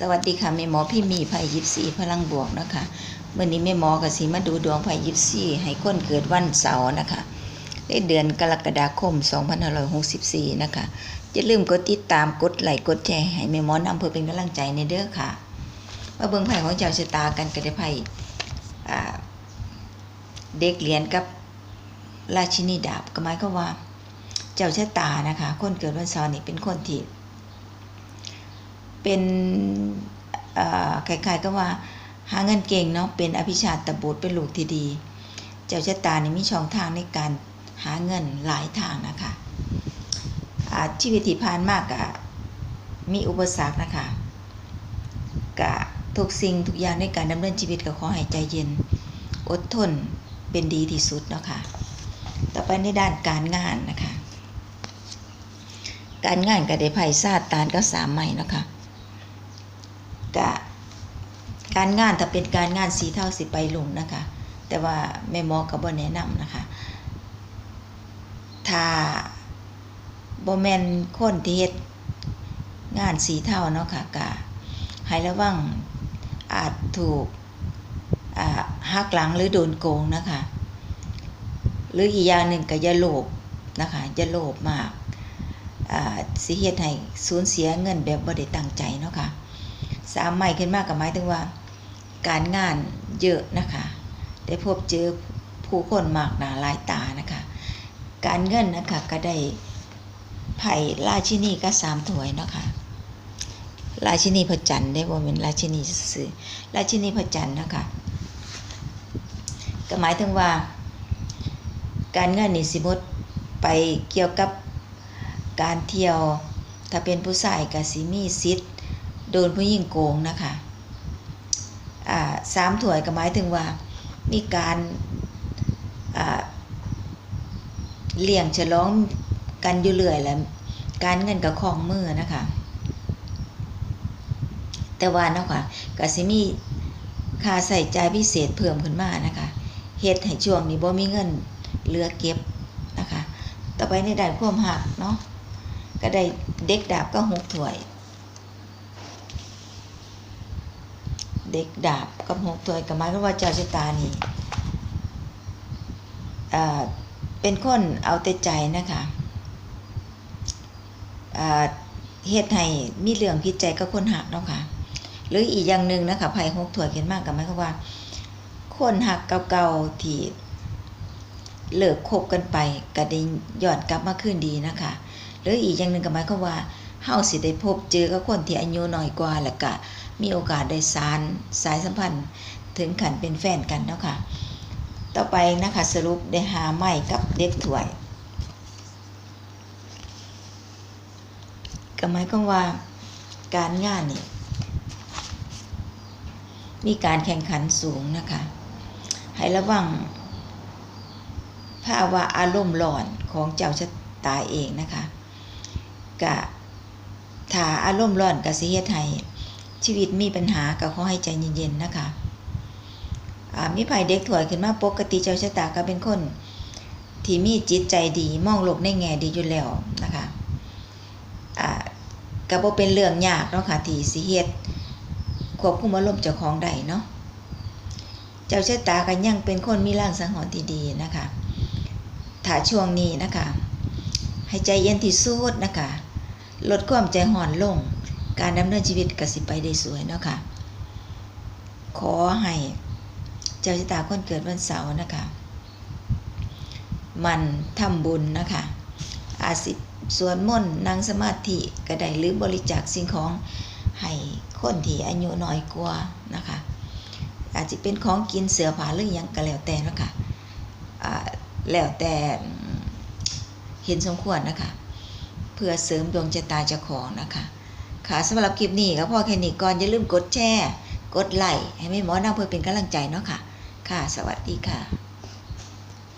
สวัสดีค่ะแม่หมอพี่มีไผ่ยิบสี่พลังบวกนะคะเมื่อนี้แม่หมอกับสีมาดูดวงไผ่ยิบสี่ให้คนเกิดวันเสาร์นะคะในเดือนกรกฎาคม 2564 นะคะอย่าลืมกดติดตามกดไลค์กดแชร์ให้แม่หมอนำเพื่อเป็นกำลังใจในเด้อค่ะมาเบิ่งไผ่ของเจ้าชะตากันก็ได้ไผ่เด็กเหรียญกับราชินีดาบก็หมายความว่า เจ้าชะตานะคะ คนเกิดวันเสาร์นี่เป็นคนที่ เป็นเอ่อคล้ายๆก็ว่าหาเงินเก่งเนาะเป็นอภิชาตบุตรเป็นลูกที่ดี เจ้าชะตานี่มีช่องทางในการหาเงินหลายทางนะคะชีวิตที่ผ่านมากะมีอุปสรรคนะคะกะทุกสิ่งทุกอย่างในการดำเนินชีวิตก็ขอให้ใจเย็น อดทนเป็นดีที่สุดเนาะคะต่อไปในด้านการงานนะคะ การงานก็ได้ไพ่ซาตานก็สามใหม่เนาะคะ กะการงานถ้าเป็นการงานสีเท่าสิไปลงนะคะ แต่ว่าแม่หมอกับ่แนะนำนะคะถ้าบ่แมนคนที่เฮ็ดงานสีเท่าเนาะค่ะกะให้ระวังอาจถูกหักหลังหรือโดนโกงนะคะ หรืออีกอย่างหนึ่งก็อย่าโลภนะคะอย่าโลภมากสิเฮ็ดให้สูญเสียเงินแบบบ่ได้ตั้งใจเนาะค่ะ สามใหม่ขึ้นมากกับหมายถึงว่า การงานเยอะนะคะได้พบเจอผู้คนมากหนาหลายตานะคะ การเงินนะคะก็ได้ไผ่ราชินีก็สามถวยนะคะราชินีพระจันทร์ได้บ่าเป็นราชินีซื่อราชินีพระจันทร์นะคะก็หมายถึงว่า การเงินนี่สิบดไปเกี่ยวกับการเที่ยว ถ้าเป็นผู้ชายก็สิมีสิทธิ์ โดนผู้หญิงโกงนะคะสามถ้วยก็หมายถึงว่ามีการเลี้ยงฉลองกันอยู่เรื่อยแหล้วการเงินกับของมือนะคะ แต่ว่านะค่ะก็สิมีค่าใส่ใจพิเศษเพิ่มขึ้นมานะคะเฮ็ดให้ช่วงนี้บ่มีเงินเหลือเก็บนะคะ ต่อไปในด้านความหักเนาะก็ได้เด็กดาบก็หกถ้วย เด็กดาบกับหกถ้วยกับหมายความว่าเจ้าชะตานี่เป็นคนเอาแต่ใจนะคะเฮ็ดให้มีเรื่องผิดใจกับคนหักเนาะค่ะ หรืออีกอย่างหนึ่งนะคะไพ่หกถ้วยเขียนมากกับหมายความว่า คนหักเก่าๆที่เลิกคบกันไปก็ได้ย้อนกลับมาคืนดีนะคะหรืออีกอย่างหนึ่งก็หมายความว่าเฮาสิได้พบเจอกับคนที่อายุน้อยกว่าแล้วก็ มีโอกาสได้สารสายสัมพันธ์ถึงขันเป็นแฟนกันเนาะค่ะ ต่อไปนะคะสรุปได้หาไม้กับเด็กถวยก็หมายความว่าการงานนี่มีการแข่งขันสูงนะคะ ให้ระวังภาวะอารมณ์ร้อนของเจ้าชะตาเองนะคะกะถ้าอารมณ์ร้อนกะสิเฮ็ดให้ ชีวิตมีปัญหาก็ขอให้ใจเย็นๆนะคะมีภัยเด็กถวยขึ้นมาปกติเจ้าชะตาก็เป็นคน ที่มีจิตใจดีมองโลกในแง่ดีอยู่แล้วนะคะอ่าก็บ่เป็นเรื่องยากเนาะค่ะที่สิเฮ็ดควบคุมอารมณ์เจ้าของได้เนาะเจ้าชะตาก็ยังเป็นคนมีร่างสังหรณ์ที่ดีนะคะถ้าช่วงนี้นะคะให้ใจเย็นที่สุดนะคะลดความใจห่อนลง การดำเนินชีวิตกสิไปได้สวยเนาะคะขอให้เจ้าชะตาคนเกิดวันเสาร์นะคะ มันทำบุญนะคะ อาสิสวดมนต์นั่งสมาธิก็ไดหรือบริจาคสิ่งของให้คนที่อายุน้อยกว่านะคะ อาจจะเป็นของกินเสือผาหรือยังก็แล้วแต่นะคะแล้วแต่เห็นสมควรนะคะ เพื่อเสริมดวงชะตาเจ้าของนะคะ ค่ะสำหรับคลิปนี้ก็พอแค่นี้ก่อนอย่าลืมกดแชร์ กดไลค์ให้แม่หมอนำเพื่อเป็นกำลังใจเนาะค่ะ ค่ะ สวัสดีค่ะ